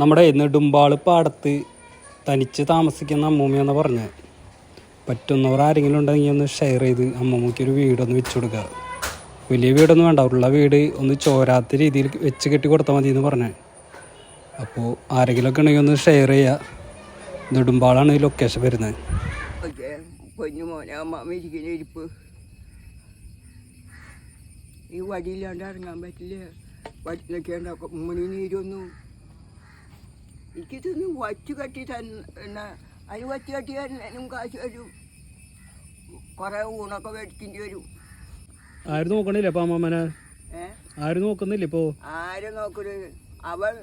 നമ്മുടെ നെടുമ്പാൾ പാടത്ത് തനിച്ച് താമസിക്കുന്ന അമ്മൂമ്മയെന്ന് പറഞ്ഞത് പറ്റുന്നവർ ആരെങ്കിലും ഉണ്ടെങ്കിൽ ഒന്ന് ഷെയർ ചെയ്ത് അമ്മൂമ്മയ്ക്ക് ഒരു വീടൊന്ന് വെച്ചു കൊടുക്കുക വലിയ വീടൊന്നും വേണ്ട ഉള്ള വീട് ഒന്ന് ചോരാത്ത രീതിയിൽ വെച്ച് കെട്ടി കൊടുത്താൽ മതി എന്ന് പറഞ്ഞത് അപ്പോൾ ആരെങ്കിലുമൊക്കെ ഉണ്ടെങ്കിൽ ഒന്ന് ഷെയർ ചെയ്യുക നെടുമ്പാളാണ് ഈ ലൊക്കേഷൻ വരുന്നത് മോനെ ഈ വടിയില്ലാണ്ട് ഇറങ്ങാൻ പറ്റില്ല. വടിയിലൊക്കെ ഉണ്ടാക്കും. ഉമ്മണി നീരൊന്നും എനിക്കിതൊന്നും വച്ച് കെട്ടി തന്നെ അതിന് വച്ച് കെട്ടി തന്നാലും കാശ് വരും. കുറേ ഊണൊക്കെ മേടിക്കേണ്ടി വരും. ആരും നോക്കണില്ല അപ്പോൾ അമ്മമ്മനെ ആരും നോക്കുന്നില്ല ഇപ്പോൾ ആരും നോക്കരുത് അവൻ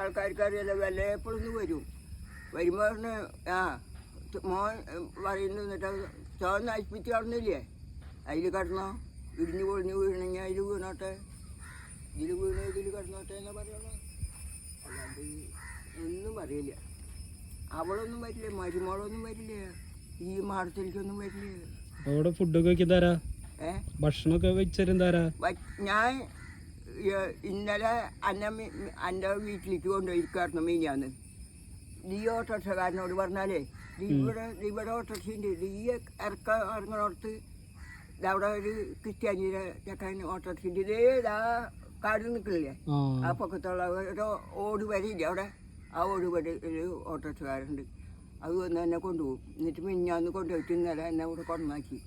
ആൾക്കാർക്കറിയാലോ വല്ലപ്പോഴൊന്ന് വരും. വരുമ്പോൾ ആ മോൻ പറയുന്നു എന്നിട്ട് ചോന്ന നശിപ്പിച്ച് കടന്നില്ലേ അതിൽ കടന്നോ? ഇടിഞ്ഞു പൊളിഞ്ഞു വീണെങ്കിൽ അതിൽ വീണോട്ടെ? ഇതിൽ വീണ് ഇതിൽ കടന്നോട്ടെ എന്നാ പറയുള്ളൂ അല്ലാണ്ട് ഒന്നും അറിയില്ല അവളൊന്നും വരില്ല മരുമോളൊന്നും വരില്ല ഈ മാടത്തിലേക്കൊന്നും വരില്ല. അവിടെ ഫുഡൊക്കെ വെക്കാൻ തരാ ഭക്ഷണമൊക്കെ വെച്ചരും തരാ ഞാൻ ഇന്നലെ അന്നെ എന്റെ വീട്ടിലേക്ക് കൊണ്ടുപോയിരിക്കായിരുന്നു മീനാന്ന് നീ ഓട്ടോറിക്ഷക്കാരനോട് പറഞ്ഞാലേ ഇവിടെ ഇവിടെ ഓട്ടോറിക്ഷ ഉണ്ട് നീ ഇറക്ക ഇറങ്ങണോടത്ത് അവിടെ ഒരു ക്രിസ്ത്യാനിയുടെ ചക്കാൻ ഓട്ടോറിക്ഷ ഉണ്ട് ഇതേ ഇതാ കാട് നിൽക്കില്ലേ? ആ. പൊക്കത്തുള്ള ഒരു ഓട് വരയില്ലേ അവിടെ? ആ ഓട് ഒരു ഓട്ടോറിക്ഷക്കാരുണ്ട് അത് വന്ന് എന്നെ കൊണ്ടുപോകും. എന്നിട്ട് മിഞ്ഞാന്ന് കൊണ്ടുപോയിട്ട് ഇന്നലെ എന്നെ ഇവിടെ കൊണ്ടാക്കി.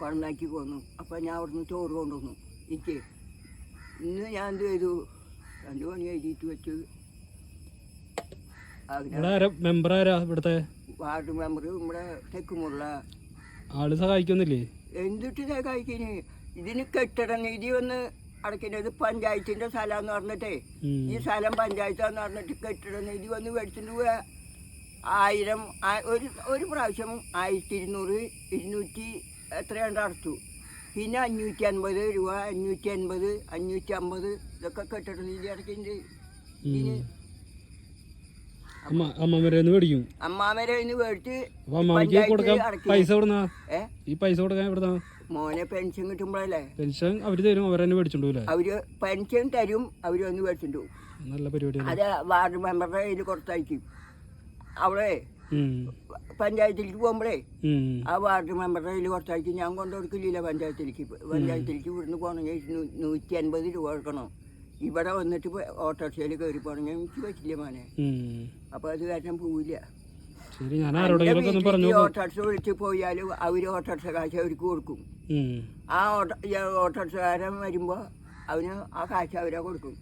കൊണ്ടാക്കി പോന്നു. അപ്പോൾ ഞാൻ അവിടുന്ന് ചോറ് കൊണ്ടുവന്നു. എനിക്ക് ഇന്ന് ഞാൻ എന്ത് ചെയ്തു? രണ്ട് മണി എഴുതിയിട്ട് വെച്ച് മെമ്പർ ആരാ? ഇവിടുത്തെ? വാർഡ് മെമ്പർ നമ്മുടെ തെക്കുമുള്ള ആൾ സഹായിക്കുന്നില്ലേ? എന്തിട്ട് കഴിക്കണേ ഇതിന് കെട്ടിട നിധി ഒന്ന് അടയ്ക്കുന്നത് പഞ്ചായത്തിന്റെ സ്ഥലമെന്ന് പറഞ്ഞിട്ടേ. ഈ സ്ഥലം പഞ്ചായത്താന്ന് പറഞ്ഞിട്ട് കെട്ടിട നിധി വന്ന് മേടിച്ചിട്ട് പോയ ആയിരം ഒരു ഒരു പ്രാവശ്യം ആയിരത്തി ഇരുന്നൂറ് ഇരുന്നൂറ്റി എത്രയാണ്ട് അടച്ചു. പിന്നെ അഞ്ഞൂറ്റി അൻപത് രൂപ അഞ്ഞൂറ്റി അൻപത് അഞ്ഞൂറ്റി അമ്പത് ഇതൊക്കെ കെട്ടിട നിധി അടക്കിന്റെ ഇനി അമ്മ അമ്മമ്മരേന്ന് മേടിക്കും. അമ്മാമരെ ഇന്ന് മേടിച്ച് അപ്പൊ കൊടുക്കാൻ പൈസ ഈ പൈസ കൊടുക്കാൻ എവിടുന്നാ? മോനെ പെൻഷൻ കിട്ടുമ്പോഴല്ലേ? പെൻഷൻ അവർ തരും അവരെന്നെ മേടിച്ചോണ്ടൂല്ലേ അവർ പെൻഷൻ തരും അവർ വന്ന് മേടിച്ചിട്ട് നല്ല പരിപാടിയാണ്. അത് വാർഡ് മെമ്പറുടെ കയ്യിൽ കൊടുത്തയക്കും അവിടെ ഉം. പഞ്ചായത്തിലേക്ക് പോകുമ്പോഴേ. ആ വാർഡ് മെമ്പറുടെ കയ്യിൽ കൊടുത്തയക്കും ഞാൻ കൊണ്ടു കൊടുക്കില്ല പഞ്ചായത്തിലേക്ക്. പഞ്ചായത്തിലേക്ക് ഇവിടുന്ന് പോകണമെങ്കിൽ നൂറ്റി അൻപത് രൂപ കൊടുക്കണം. ഇവിടെ വന്നിട്ട് ഓട്ടോറിക്ഷയിൽ കയറി പോകണമെങ്കിൽ എനിക്ക് പറ്റില്ല മോനെ. അപ്പോൾ അത് കാരണം പോവില്ല. ശരി ഞാൻ ആരോടെങ്കിലും ഒന്ന് പറഞ്ഞു ഈ നോക്കാം. ഓട്ടോറിക്ഷ വിളിച്ചു പോയാലും അവർ ഓട്ടോറിക്ഷ കാശ് അവർക്ക് കൊടുക്കും ആ ഓട്ടോ ഓട്ടോറിക്ഷക്കാരൻ വരുമ്പോൾ അവന് ആ കാശ് അവരെ കൊടുക്കും.